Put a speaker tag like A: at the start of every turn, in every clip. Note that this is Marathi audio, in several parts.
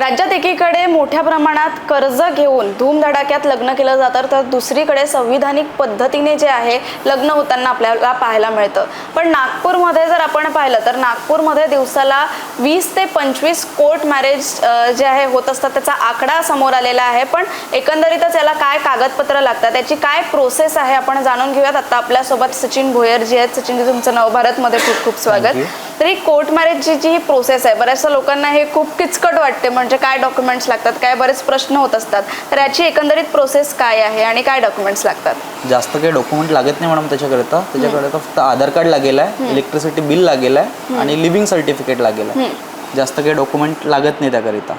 A: राज्यात एकीकडे मोठ्या प्रमाणात कर्ज घेऊन धूमधडाक्यात लग्न केलं जातं तर दुसरीकडे संविधानिक पद्धतीने जे आहे लग्न होताना आपल्याला पाहायला मिळतं. पण नागपूरमध्ये जर आपण पाहिलं तर नागपूरमध्ये दिवसाला वीस ते पंचवीस कोर्ट मॅरेज जे आहे होत असतात त्याचा आकडा समोर आलेला आहे. पण एकंदरीतच याला काय कागदपत्र लागतात त्याची काय प्रोसेस आहे आपण जाणून घेऊयात. आता आपल्यासोबत सचिन भोयर जी आहेत. सचिन तुमचं नवभारतमध्ये खूप खूप स्वागत.
B: Thank you.
A: तर ही कोर्ट मॅरेजची जी ही प्रोसेस आहे. बऱ्याचशा लोकांना हे खूप किचकट वाटते. म्हणजे काय डॉक्युमेंट्स लागतात? काय बरेच प्रश्न होत असतात. तर याची एकंदरीत प्रोसेस काय आहे आणि काय डॉक्युमेंट्स लागतात?
B: जास्त काही डॉक्युमेंट लागत नाही मॅडम त्याच्याकरिता. त्याच्याकरिता फक्त आधार कार्ड लागेल आहे इलेक्ट्रिसिटी बिल लागेल आहे आणि लिव्हिंग सर्टिफिकेट लागेल आहे. जास्त काही डॉक्युमेंट लागत नाही त्याकरिता.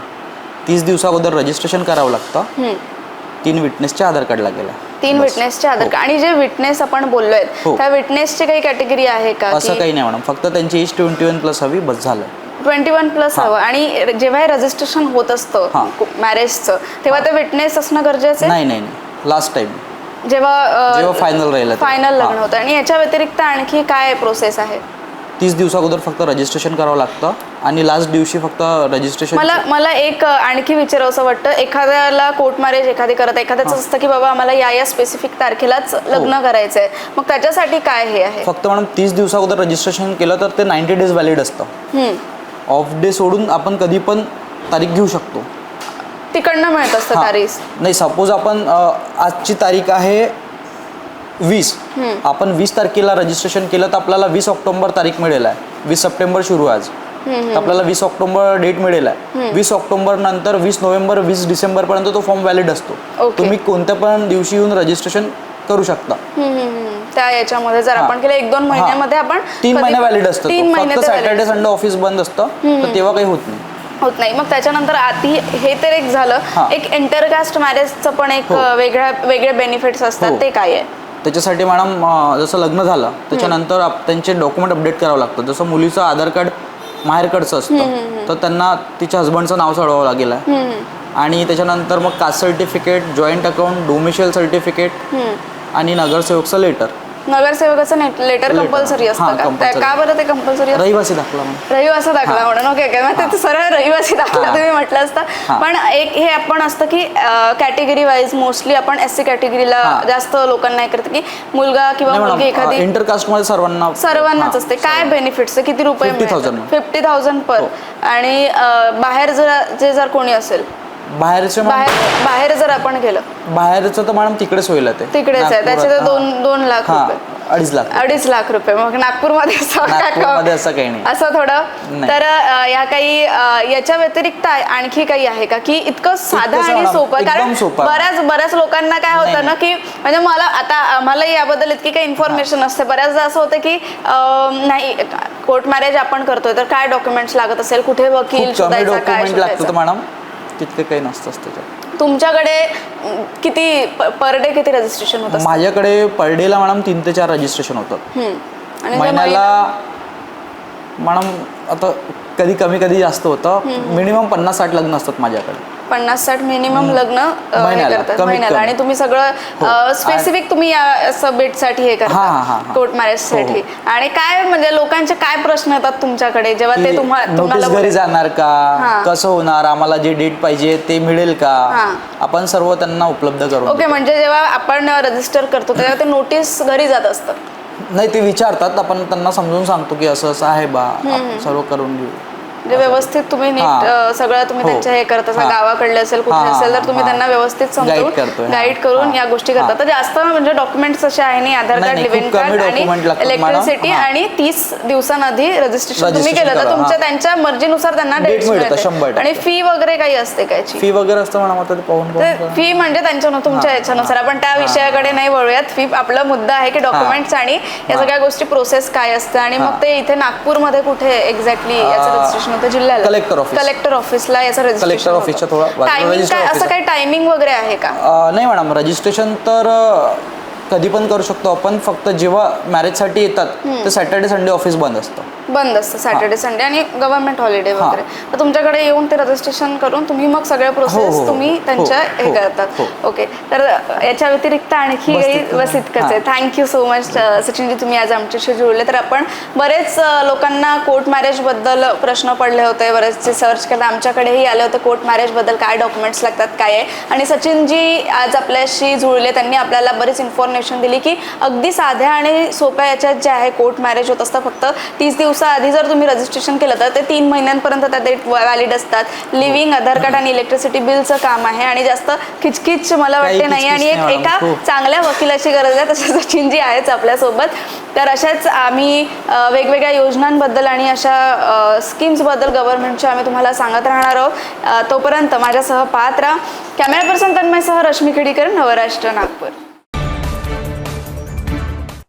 B: तीस दिवसा अगोदर रजिस्ट्रेशन करावं लागतं. तीन विटनेसचे आधार कार्ड लागेल आहे.
A: तीन. विटनेसचे आधार कार्ड आणि जे विटनेस आपण बोललोय
B: हो.
A: त्या विटनेसची काही कॅटेगरी आहे का?
B: असं काही नाही मॅडम फक्त त्यांची एज ट्वेंटी वन प्लस हवी बस झालं.
A: ट्वेंटी वन प्लस हवं. आणि जेव्हा हे रजिस्ट्रेशन होत असतं
B: हां.
A: मॅरेजचं तेव्हा ते विटनेस असणं गरजेचं आहे?
B: नाही नाही नाही. लास्ट टाइम
A: जेव्हा
B: जेव्हा फायनल राहिलं ते.
A: फायनल लग्न
B: हां.
A: होतं. आणि याच्या व्यतिरिक्त आणखी काय प्रोसेस आहे?
B: तीस दिवसा अगोदर फक्त रजिस्ट्रेशन करावं लागतं आणि लास्ट दिवशी फक्त रजिस्ट्रेशन
A: मला मला एक अ, आणखी विचारावं असं वाटतं एखाद्याला कोर्ट मॅरेज एखादी करत एखाद्याचं असतं की बाबा आम्हाला या या स्पेसिफिक तारखेलाच लग्न करायचं आहे मग त्याच्यासाठी काय हे आहे?
B: फक्त मॅडम तीस दिवसा अगोदर रजिस्ट्रेशन केलं तर ते नाईन्टी डेज व्हॅलिड असतं.
A: हम्म.
B: ऑफ डे सोडून आपण कधी पण तारीख घेऊ शकतो.
A: तिकडनं मिळत असतं
B: हां.
A: तारीख
B: नाही सपोज आपण अ, आजची तारीख आहे वीस. आपण वीस तारखेला रजिस्ट्रेशन केलं तर आपल्याला वीस ऑक्टोबर तारीख मिळेल आहे. वीस सप्टेंबर सुरू आज. तर आपल्याला वीस ऑक्टोबर डेट मिळेल आहे. वीस ऑक्टोबर नंतर वीस नोव्हेंबर वीस डिसेंबर पर्यंत तो फॉर्म व्हॅलिड असतो. तुम्ही कोणत्या पण दिवशी येऊन रजिस्ट्रेशन करू शकता.
A: त्या याच्यामध्ये जर. आपण केलं एक दोन महिन्यामध्ये आपण
B: तीन
A: कधी
B: महिने
A: पण-
B: व्हॅलिड असतं
A: तीन. महिने
B: सॅटर्डे संडे ऑफिस बंद असतं. तर तेव्हा काही होत नाही.
A: होत नाही. मग त्याच्यानंतर आधी हे तर एक झालं. एक इंटरकास्ट मॅरेजचं पण एक
B: हो.
A: वेगळ्या वेगळे बेनिफिट्स असतात.
B: हो.
A: ते काय आहे?
B: त्याच्यासाठी मॅडम जसं लग्न झालं त्याच्यानंतर त्यांचे डॉक्युमेंट अपडेट करावं लागतं. जसं मुलीचं आधार कार्ड माहेरकडचं असतं तर त्यांना तिच्या हस्बंडचं नाव चढवावं लागेल. आणि त्याच्यानंतर मग caste certificate joint account domicile certificate आणि नगरसेवकचं लेटर
A: नगरसेवकाचं लेटर
B: Letter.
A: कंपल्सरी असतं का त्या-
B: compulsory.
A: का बरं ते कंपल्सरी
B: रहिवासी दाखला म्हणून
A: रहिवासी दाखला म्हणून ओके ओके मग ते सरळ रहिवासी दाखला
B: हां.
A: तुम्ही म्हटलं असतं
B: हां.
A: पण एक हे आपण असतं की कॅटेगरी वाईज मोस्टली आपण एस सी कॅटेगरीला
B: हां.
A: जास्त लोकांना हे करतं की मुलगा किंवा मुलगी एखादी
B: इंटरकास्टमध्ये सर्वांना
A: सर्वांनाच असते काय बेनिफिट्स किती रुपये
B: 50,000.
A: फिफ्टी थाउजंड पर
B: हो.
A: आणि अं, बाहेर जर जे जर कोणी असेल
B: बाहेरचे मॅडम
A: बाहेर बाहेर जर आपण गेलं.
B: बाहेरचं तर मॅडम तिकडेच होईल ते.
A: तिकडेच आहे. त्याचे तर
B: नागपुरात,
A: दोन दोन लाख
B: हां,
A: रुपये.
B: अडीच लाख
A: अडीच लाख रुपये. मग नागपूरमध्ये असं का
B: नागपूरमध्ये असं काही नाही.
A: असं थोडं?
B: नाही.
A: तर अ, या काही अ, याच्या व्यतिरिक्त आणखी काही आहे का? की इतकं साधं आणि सोपं.
B: एकदम
A: कारण
B: सोपं.
A: बऱ्याच बऱ्याच लोकांना काय
B: नाही,
A: होतं ना की म्हणजे मला आता आम्हाला याबद्दल इतकी काही इन्फॉर्मेशन असते बऱ्याचदा असं होतं की अ, नाही कोर्ट मॅरेज आपण करतोय तर काय डॉक्युमेंट्स लागत असेल? कुठे वकील
B: खूप कमी
A: शोधायचा काय
B: डॉक्युमेंट लागतं
A: शोधायचं?
B: मॅडम. तितके काही नसतं त्याच्यात
A: तुमच्याकडे अ, किती पर डे किती रजिस्ट्रेशन होत असतं?
B: माझ्याकडे पर डेला मॅडम तीन ते चार रजिस्ट्रेशन होतं.
A: हम्म. आणि जे
B: महिन्याला मॅडम आता कधी कमी कधी जास्त होतं. मिनिमम पन्नास साठ लग्न असतात माझ्याकडे.
A: पन्नास साठ मिनिमम लग्न अ, हे
B: महिन्याला,
A: करतात
B: कमीत
A: महिन्याला
B: कमी.
A: आणि तुम्ही सगळं
B: हो.
A: स्पेसिफिक तुम्ही या सबमिटसाठी हे
B: हां,
A: करता
B: हां, हां.
A: कोर्ट मॅरेजसाठी
B: हो,
A: आणि काय म्हणजे लोकांचे काय प्रश्न येतात तुमच्याकडे जेव्हा ते तुम्हा-
B: नोटीस
A: तुम्हाला
B: घरी
A: बोलतात?
B: जाणार का
A: हां.
B: कसं होणार आम्हाला जे डेट पाहिजे ते मिळेल का
A: हां.
B: आपण सर्व त्यांना उपलब्ध करून
A: ओके. म्हणजे जेव्हा आपण रजिस्टर करतो तेव्हा ते नोटीस घरी जात असतं
B: नाही ते विचारतात आपण त्यांना समजून सांगतो की असं असं आहे बा आपण सर्व करून घेऊ
A: म्हणजे व्यवस्थित तुम्ही नीट सगळं तुम्ही
B: हो.
A: त्यांच्या हे करत असाल. गावाकडले असेल कुठे असेल तर तुम्ही. त्यांना व्यवस्थित समजून. गाईड करून. या गोष्टी करतात
B: हां.
A: तर जास्त म्हणजे डॉक्युमेंट्स असे आहे नाही आधार कार्ड लिव्हिंग कार्ड आणि. इलेक्ट्रिसिटी. आणि तीस दिवसांआधी रजिस्ट्रेशन तुम्ही केलं तर तुमच्या. त्यांच्या मर्जीनुसार त्यांना डेट्स
B: मिळतं.
A: आणि फी वगैरे काही असते कायची
B: फी वगैरे असतं पाहून
A: फी म्हणजे त्यांच्या तुमच्या याच्यानुसार. आपण त्या. विषयाकडे नाही वळूयात फी आपला मुद्दा आहे की डॉक्युमेंट्स आणि या. सगळ्या गोष्टी प्रोसेस काय असते आणि मग. ते इथे नागपूरमध्ये कुठे एक्झॅक्टली याचं
B: अं,
A: रजिस्ट्रेशन होतं जिल्ह्याला.
B: Collector office.
A: कलेक्टर ऑफिसला याचं
B: Collector
A: रजिस्ट्रेशन
B: office च्या थोडं
A: टायमिंग काय? असं. काही टायमिंग वगैरे आहे का?
B: नाही मॅडम रजिस्ट्रेशन तर कधी पण करू शकतो आपण. फक्त जेव्हा मॅरेजसाठी येतात तर सॅटर्डे संडे ऑफिस बंद असतं.
A: बंद असतं सॅटर्डे संडे आणि गव्हर्नमेंट हॉलिडे वगैरे. तर तुमच्याकडे येऊन ते रजिस्ट्रेशन करून तुम्ही मग सगळे
B: हो,
A: प्रोसेस
B: हो.
A: तुम्ही त्यांच्या
B: हो,
A: हे
B: हो,
A: करतात
B: हो.
A: ओके तर याच्या व्यतिरिक्त आणखी काही. बस इतकंच आहे
B: हां.
A: थँक्यू सो मच सचिनजी तुम्ही आज आमच्याशी जुळले. तर आपण बरेच अ, लोकांना कोर्ट मॅरेजबद्दल प्रश्न पडले होते. बरेचसे सर्च केलं. आमच्याकडेही आले होते कोर्ट मॅरेजबद्दल काय डॉक्युमेंट्स लागतात काय आहे? आणि सचिनजी आज आपल्याशी जुळले. त्यांनी आपल्याला बरीच इन्फॉर्मेशन दिली की अगदी साध्या आणि सोप्या याच्यात जे आहे कोर्ट मॅरेज होत असतं. फक्त तीस दिवसाआधी जर तुम्ही रजिस्ट्रेशन केलं तर ते तीन महिन्यांपर्यंत त्या डेट व्हॅलिड असतात. लिव्हिंग आधार कार्ड आणि इलेक्ट्रिसिटी बिलचं काम आहे आणि जास्त खिचखिच मला वाटते नाही आणि एक एका. चांगल्या वकिलाची गरज आहे. तसं सचिनजी आहेच आपल्यासोबत. तर अशाच आम्ही वेगवेगळ्या योजनांबद्दल आणि अशा स्कीम्सबद्दल गव्हर्नमेंटच्या आम्ही तुम्हाला सांगत राहणार आहोत. तोपर्यंत माझ्यासह पाहत राहा. कॅमेरा पर्सन तन्मयसह रश्मी खेडीकर नवराष्ट्र नागपूर.